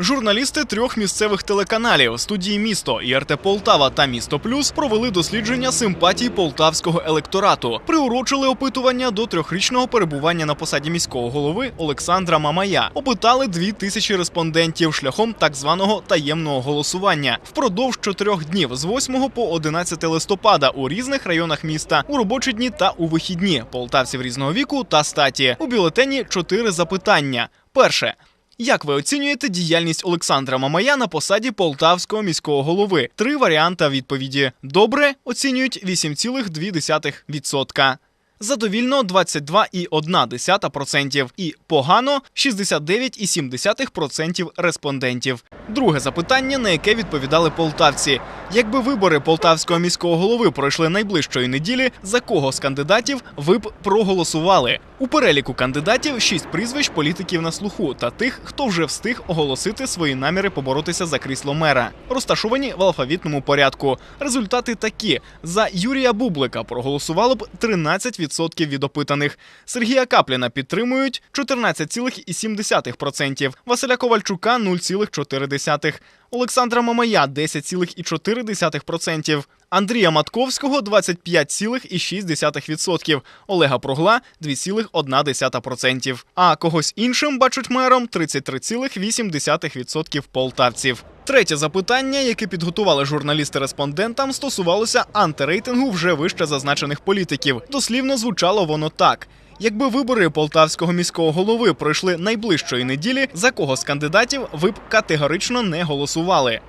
Журналісти трьох місцевих телеканалів студії місто ІРТ Полтава та Місто Плюс провели дослідження симпатій полтавського електорату. Приурочили опитування до трьохрічного перебування на посаді міського голови Олександра Мамая. Опитали дві тисячі респондентів шляхом так званого таємного голосування впродовж чотирьох днів з 8 по 11 листопада у різних районах міста у робочі дні та у вихідні полтавців різного віку та статі. У бюлетені чотири запитання. Перше. Як ви оцінюєте діяльність Олександра Мамая на посаді полтавського міського голови? Три варіанти відповіді: добре оцінюють 8,2%. Задовільно 22,1% і погано 69,7% респондентів. Друге запитання, на яке відповідали полтавці: якби вибори полтавського міського голови пройшли найближчої неділі, за кого з кандидатів ви б проголосували? У переліку кандидатів шість прізвищ політиків на слуху та тих, хто вже встиг оголосити свої наміри поборотися за крісло мера, розташовані в алфавітному порядку. Результати такі: за Юрія Бублика проголосувало б 13% від опитаних. Сергія Капліна підтримують 14,7%, Василя Ковальчука 0,4%, Олександра Мамая 10,4%, Андрія Матковського 25,6%, Олега Прогла 2,1%. А когось іншим бачать мером 33,8% полтавців. Третє запитання, яке підготували журналісти респондентам, стосувалося антирейтингу вже вище зазначених політиків. Дослівно звучало воно так. Якби вибори полтавського міського голови пройшли найближчої неділі, за кого з кандидатів ви б категорично не голосували?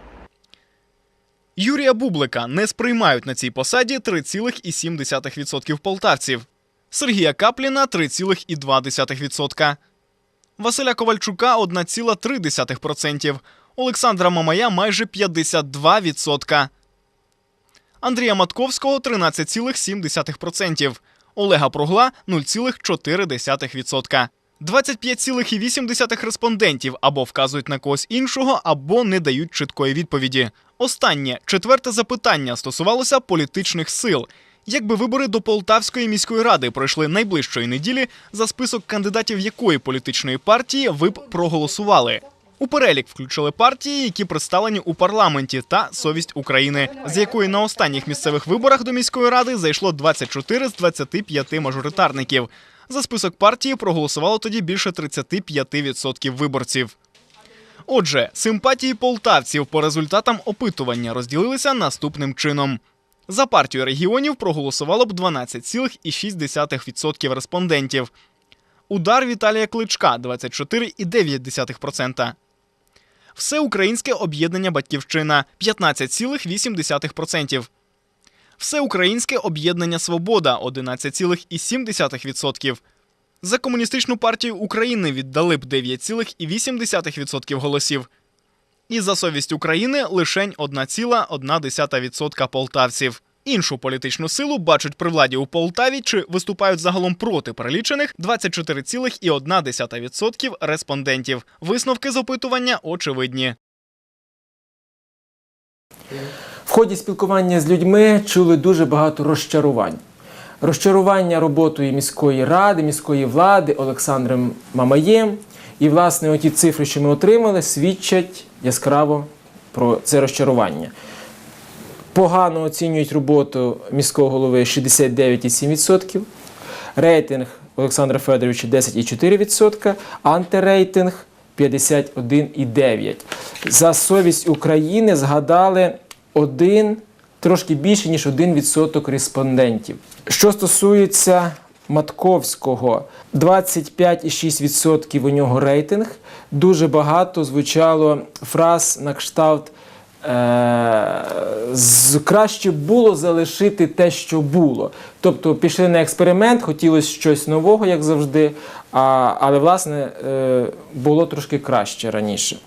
Юрія Бублика не сприймають на цій посаді 3,7% полтавців, Сергія Капліна 3,2%, Василя Ковальчука 1,3%, Олександра Мамая майже 52%, Андрія Матковського 13,7%, Олега Прогла 0,4%. 25,8% респондентів або вказують на когось іншого, або не дають чіткої відповіді. Останнє четверте запитання стосувалося політичних сил. Якби вибори до Полтавської міської ради пройшли найближчої неділі, за список кандидатів якої політичної партії ви б проголосували? У перелік включили партії, які представлені у парламенті, та Совість України, з якої на останніх місцевих виборах до міської ради зайшло 24 з 25 мажоритарників. За список партії проголосувало тоді більше 35% виборців. Отже, симпатії полтавців по результатам опитування розділилися наступним чином. За партію регіонів проголосувало б 12,6% респондентів. Удар Віталія Кличка 24,9%. Всеукраїнське об'єднання Батьківщина 15,8%. Всеукраїнське об'єднання Свобода 11,7%. За комуністичну партію України віддали б 9,8% голосів. І за совість України лишень 1,1% полтавців. Іншу політичну силу бачать при владі у Полтаві чи виступають загалом проти перелічених 24,1% респондентів. Висновки з опитування очевидні. В ході спілкування з людьми чули дуже багато розчарувань. Розчарування роботою міської ради, міської влади Олександром Мамаєм. І, власне, оті цифри, що ми отримали, свідчать яскраво про це розчарування. Погано оцінюють роботу міського голови 69,7%, рейтинг Олександра Федоровича 10,4%, антирейтинг 51,9%. За совість України згадали один, трошки більше, ніж 1% респондентів. Що стосується Матковського, 25,6% у нього рейтинг. Дуже багато звучало фраз на кшталт. Е, краще було залишити те, що було. Тобто пішли на експеримент, хотілося щось нового, як завжди, а, але власне е, було трошки краще раніше.